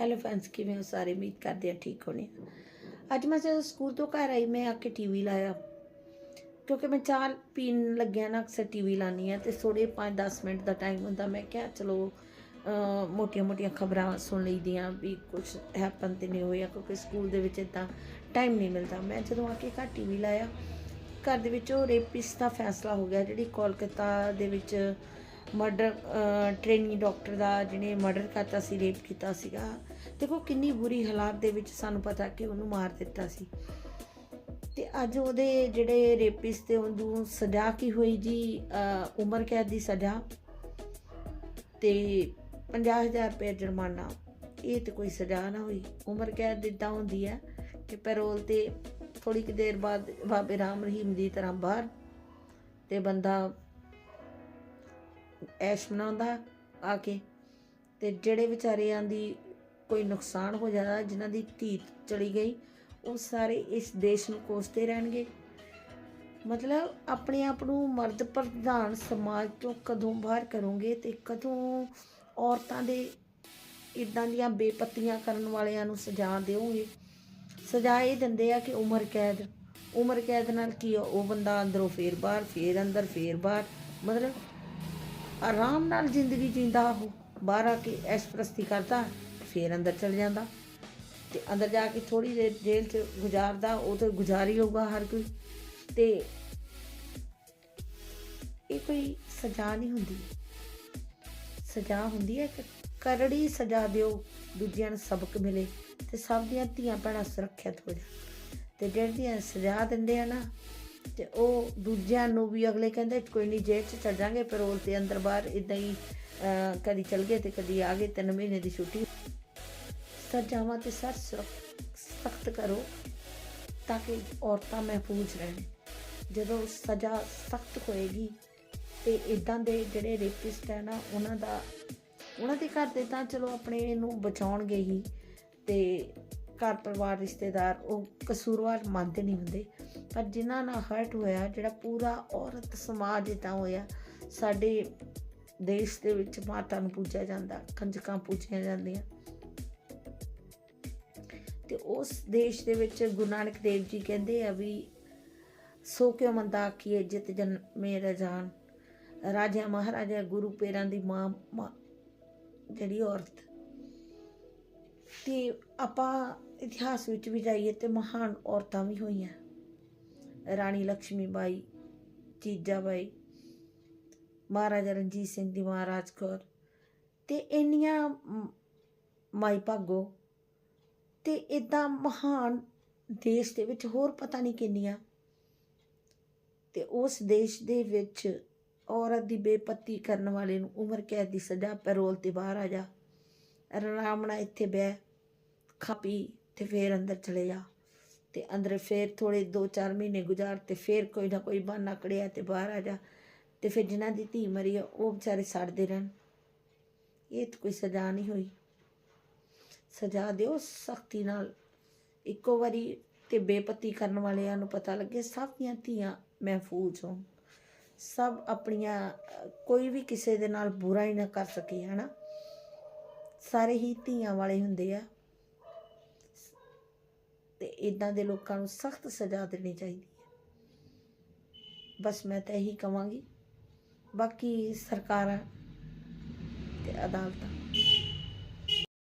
Hello friends ਕਿਵੇਂ ਹੋ ਸਾਰੇ? ਉਮੀਦ ਕਰਦੇ ਆ ਠੀਕ ਹੋਣੇ ਅੱਜ ਮੈਂ ਜਦੋਂ ਸਕੂਲ ਤੋਂ ਘਰ ਆਈ, ਮੈਂ ਆ ਕੇ ਟੀਵੀ ਲਾਇਆ। ਕਿਉਂਕਿ ਮੈਂ ਚਾਹ ਪੀਣ ਲੱਗਿਆ ਨਾ, ਅਕਸਰ ਟੀਵੀ ਲਾਨੀ ਆ ਤੇ ਥੋੜੇ 5-10 ਮਿੰਟ ਦਾ ਟਾਈਮ ਹੁੰਦਾ। ਮੈਂ ਕਿਹਾ, ਚਲੋ ਮੋਟੀਆਂ-ਮੋਟੀਆਂ ਖਬਰਾਂ ਸੁਣ ਲਈਦੀਆਂ ਵੀ ਕੁਝ ਹੈਪਨ ਤੇ ਨਹੀਂ ਹੋਇਆ, ਕਿਉਂਕਿ ਸਕੂਲ ਦੇ ਵਿੱਚ ਇਦਾਂ ਟਾਈਮ ਨਹੀਂ ਮਿਲਦਾ। ਮੈਂ ਜਦੋਂ ਆ ਕੇ ਘਰ ਟੀਵੀ ਲਾਇਆ, ਘਰ ਦੇ ਵਿੱਚ ਉਹ ਰੇਪਿਸ ਦਾ ਫੈਸਲਾ ਹੋ ਗਿਆ, ਜਿਹੜੀ ਕੋਲਕਾਤਾ ਦੇ ਵਿੱਚ ਮਰਡਰ ਟ੍ਰੇਨੀ ਡਾਕਟਰ ਦਾ ਜਿਹਨੇ ਮਰਡਰ ਕਰਤਾ ਸੀ ਰੇਪ ਕੀਤਾ ਸੀਗਾ। ਦੇਖੋ, ਕਿੰਨੀ ਬੁਰੀ ਹਾਲਾਤ ਦੇ ਵਿੱਚ ਸਾਨੂੰ ਪਤਾ ਕਿ ਉਹਨੂੰ ਮਾਰ ਦਿੱਤਾ ਸੀ। ਤੇ ਅੱਜ ਉਹਦੇ ਜਿਹੜੇ ਰੇਪਿਸਟ ਤੇ ਉਹਨੂੰ ਸਜ਼ਾ ਕੀ ਹੋਈ ਜੀ? ਉਮਰ ਕੈਦ ਦੀ ਸਜ਼ਾ ਤੇ 50000 ਰੁਪਏ ਜੁਰਮਾਨਾ। ਇਹ ਤੇ ਕੋਈ ਸਜ਼ਾ ਨਾ ਹੋਈ। ਉਮਰ ਕੈਦ ਇਦਾਂ ਹੁੰਦੀ ਹੈ ਕਿ ਪੈਰੋਲ ਤੇ ਥੋੜੀ ਕਿ ਦੇਰ ਬਾਅਦ ਬਾਬੇ ਰਾਮ ਰਹੀਮ ਦੀ ਤਰ੍ਹਾਂ ਬਾਹਰ ਤੇ ਬੰਦਾ ਐਸ਼ ਮਨਾਉਂਦਾ ਆ ਕੇ ਤੇ ਜਿਹੜੇ ਵਿਚਾਰਿਆਂ ਦੀ ਕੋਈ ਨੁਕਸਾਨ ਹੋ ਜਾਂਦਾ ਜਿਨ੍ਹਾਂ ਦੀ ਧੀ ਚਲੀ ਗਈ, ਉਹ ਸਾਰੇ ਇਸ ਦੇਸ਼ ਨੂੰ ਕੋਸਤੇ ਰਹਿਣਗੇ। ਮਤਲਬ ਆਪਣੇ ਆਪ ਨੂੰ ਮਰਦ ਪ੍ਰਧਾਨ ਸਮਾਜ ਤੋਂ ਕਦੋਂ ਬਾਹਰ ਕਰੋਗੇ ਤੇ ਕਦੋਂ ਔਰਤਾਂ ਦੇ ਇਦਾਂ ਦੀਆਂ ਬੇਪੱਤੀਆਂ ਕਰਨ ਵਾਲਿਆਂ ਨੂੰ ਸਜ਼ਾ ਦਿਓਗੇ ਸਜ਼ਾ ਇਹ ਦਿੰਦੇ ਆ ਕਿ ਉਮਰ ਕੈਦ ਉਮਰ ਕੈਦ ਨਾਲ ਕੀ ਉਹ ਬੰਦਾ ਅੰਦਰੋਂ ਫੇਰ ਬਾਹਰ, ਫੇਰ ਅੰਦਰ, ਫੇਰ ਬਾਹਰ। ਮਤਲਬ ਆਰਾਮ ਨਾਲ ਜ਼ਿੰਦਗੀ ਜਿੰਦਾ ਉਹ। ਬਾਹਰ ਆ ਕੇ ਐਸ਼ਪ੍ਰਸਤੀ ਕਰਦਾ, ਫੇਰ ਅੰਦਰ ਚਲ ਜਾਂਦਾ। ਤੇ ਅੰਦਰ ਜਾ ਕੇ ਥੋੜੀ ਦੇਰ ਜੇਲ੍ਹ 'ਚ ਗੁਜ਼ਾਰਦਾ, ਉਹ ਤਾਂ ਗੁਜ਼ਾਰੀ ਹੋਊਗਾ ਹਰ ਕੋਈ। ਤੇ ਇਹ ਕੋਈ ਸਜ਼ਾ ਨਹੀਂ ਹੁੰਦੀ। ਸਜ਼ਾ ਹੁੰਦੀ ਹੈ ਕਿ ਕਰੜੀ ਸਜ਼ਾ ਦਿਓ, ਦੂਜਿਆਂ ਨੂੰ ਸਬਕ ਮਿਲੇ ਤੇ ਸਭ ਦੀਆਂ ਧੀਆਂ ਭੈਣਾਂ ਸੁਰੱਖਿਅਤ ਹੋ ਜਾਣ। ਤੇ ਜਿਹੜੀਆਂ ਸਜ਼ਾ ਦਿੰਦੇ ਆ ਨਾ ਤੇ ਉਹ ਦੂਜਿਆਂ ਨੂੰ ਵੀ ਅਗਲੇ ਕਹਿੰਦੇ ਕੋਈ ਨਹੀਂ ਜੇਲ੍ਹ 'ਚ ਚੜ ਜਾਾਂਗੇ ਪੈਰੋਲ ਤੇ ਅੰਦਰ ਬਾਹਰ ਇਦਾਂ ਹੀ ਕਦੀ ਚਲ ਗਏ ਤੇ ਕਦੀ ਆ ਗਏ, ਤਿੰਨ ਮਹੀਨੇ ਦੀ ਛੁੱਟੀ। ਸਜ਼ਾਵਾਂ ਤੇ ਸਰ ਸਖਤ ਕਰੋ ਤਾਂ ਕਿ ਔਰਤਾਂ ਮਹਿਫੂਜ਼ ਰਹਿਣ। ਜਦੋਂ ਸਜ਼ਾ ਸਖਤ ਹੋਏਗੀ ਤੇ ਇਦਾਂ ਦੇ ਜਿਹੜੇ ਰੇਪਿਸਟ ਹੈ ਨਾ, ਉਹਨਾਂ ਦਾ, ਉਹਨਾਂ ਦੇ ਘਰ ਦੇ ਤਾਂ ਚਲੋ ਆਪਣੇ ਨੂੰ ਬਚਾਉਣਗੇ ਹੀ ਤੇ ਘਰ ਪਰਿਵਾਰ, ਰਿਸ਼ਤੇਦਾਰ ਉਹ ਕਸੂਰਵਾਰ ਮੰਨਦੇ ਨਹੀਂ ਹੁੰਦੇ। ਪਰ ਜਿਨ੍ਹਾਂ ਨਾਲ ਹਰਟ ਹੋਇਆ, ਜਿਹੜਾ ਪੂਰਾ ਔਰਤ ਸਮਾਜ ਇਦਾਂ ਹੋਇਆ, ਸਾਡੇ ਦੇਸ਼ ਦੇ ਵਿੱਚ ਮਾਤਾ ਨੂੰ ਪੂਜਿਆ ਜਾਂਦਾ, ਕੰਜਕਾਂ ਪੂਜੀਆਂ ਜਾਂਦੀਆਂ। ਤੇ ਉਸ ਦੇਸ਼ ਦੇ ਵਿੱਚ ਗੁਰੂ ਨਾਨਕ ਦੇਵ ਜੀ ਕਹਿੰਦੇ ਆ ਵੀ, ਸੋ ਕਿਉ ਮੰਦਾ ਆਖੀਏ ਜਿਤ ਜਨ ਮੇਰਾ ਜਾਨ। ਰਾਜਾ ਮਹਾਰਾਜਾ ਗੁਰੂ ਪੇਰਾਂ ਦੀ ਮਾਂ ਮਾਂ ਜਿਹੜੀ ਔਰਤ ਤੇ ਆਪਾਂ ਇਤਿਹਾਸ ਵਿੱਚ ਵੀ ਜਾਈਏ ਤੇ ਮਹਾਨ ਔਰਤਾਂ ਵੀ ਹੋਈਆਂ। ਰਾਣੀ ਲక్ష్ਮੀ ਬਾਈ ਜੀਜਾ ਬਾਈ ਮਹਾਰਾਜਾ ਰਣਜੀਤ ਸਿੰਘ ਦੀ ਮਹਾਰਾਜ ਕੌਰ ਤੇ ਇੰਨੀਆਂ ਮਾਈ ਭਾਗੋ ਤੇ ਇਦਾਂ ਮਹਾਨ ਦੇਸ਼ ਦੇ ਵਿੱਚ ਹੋਰ ਪਤਾ ਨਹੀਂ ਕਿੰਨੀਆਂ। ਤੇ ਉਸ ਦੇਸ਼ ਦੇ ਵਿੱਚ ਔਰਤ ਦੀ ਬੇਪਤੀ ਕਰਨ ਵਾਲੇ ਨੂੰ ਉਮਰ ਕੈਦ ਦੀ ਸਜ਼ਾ, ਪੈਰੋਲ ਤੇ ਬਾਹਰ ਆ ਜਾ। ਆਰਾਮ ਇੱਥੇ ਬਹਿ ਖਾ ਪੀ ਤੇ ਫੇਰ ਅੰਦਰ ਚਲੇ ਜਾ। ਤੇ ਅੰਦਰ ਫੇਰ ਥੋੜੇ 2-4 ਮਹੀਨੇ ਗੁਜ਼ਾਰ ਤੇ ਫੇਰ ਕੋਈ ਨਾ ਕੋਈ ਬਹਾਨਾ ਕੜਿਆ ਤੇ ਬਾਹਰ ਆ ਜਾ। ਤੇ ਫਿਰ ਜਿਨ੍ਹਾਂ ਦੀ ਧੀ ਮਰੀ ਆ, ਉਹ ਵਿਚਾਰੇ ਸੜਦੇ ਰਹਿਣ। ਇਹ ਤਾਂ ਕੋਈ ਸਜ਼ਾ ਨਹੀਂ ਹੋਈ। ਸਜ਼ਾ ਦਿਓ ਸਖਤੀ ਨਾਲ। ਇੱਕੋ ਵਾਰੀ ਤੇ ਬੇਪਤੀ ਕਰਨ ਵਾਲਿਆਂ ਨੂੰ ਪਤਾ ਲੱਗੇ ਸਭ ਦੀਆਂ ਧੀਆਂ ਮਹਿਫੂਜ਼ ਹੋਣ। ਸਭ ਆਪਣੀਆਂ, ਕੋਈ ਵੀ ਕਿਸੇ ਦੇ ਨਾਲ ਬੁਰਾ ਹੀ ਨਾ ਕਰ ਸਕੇ, ਹਨਾ? ਸਾਰੇ ਹੀ ਧੀਆਂ ਵਾਲੇ ਹੁੰਦੇ ਆ। ਤੇ ਇਦਾਂ ਦੇ ਲੋਕਾਂ ਨੂੰ ਸਖਤ ਸਜ਼ਾ ਦੇਣੀ ਚਾਹੀਦੀ ਹੈ। ਬਸ ਮੈਂ ਤਾਂ ਇਹੀ ਕਹਾਂਗੀ ਬਾਕੀ ਸਰਕਾਰਾਂ ਤੇ ਅਦਾਲਤਾਂ।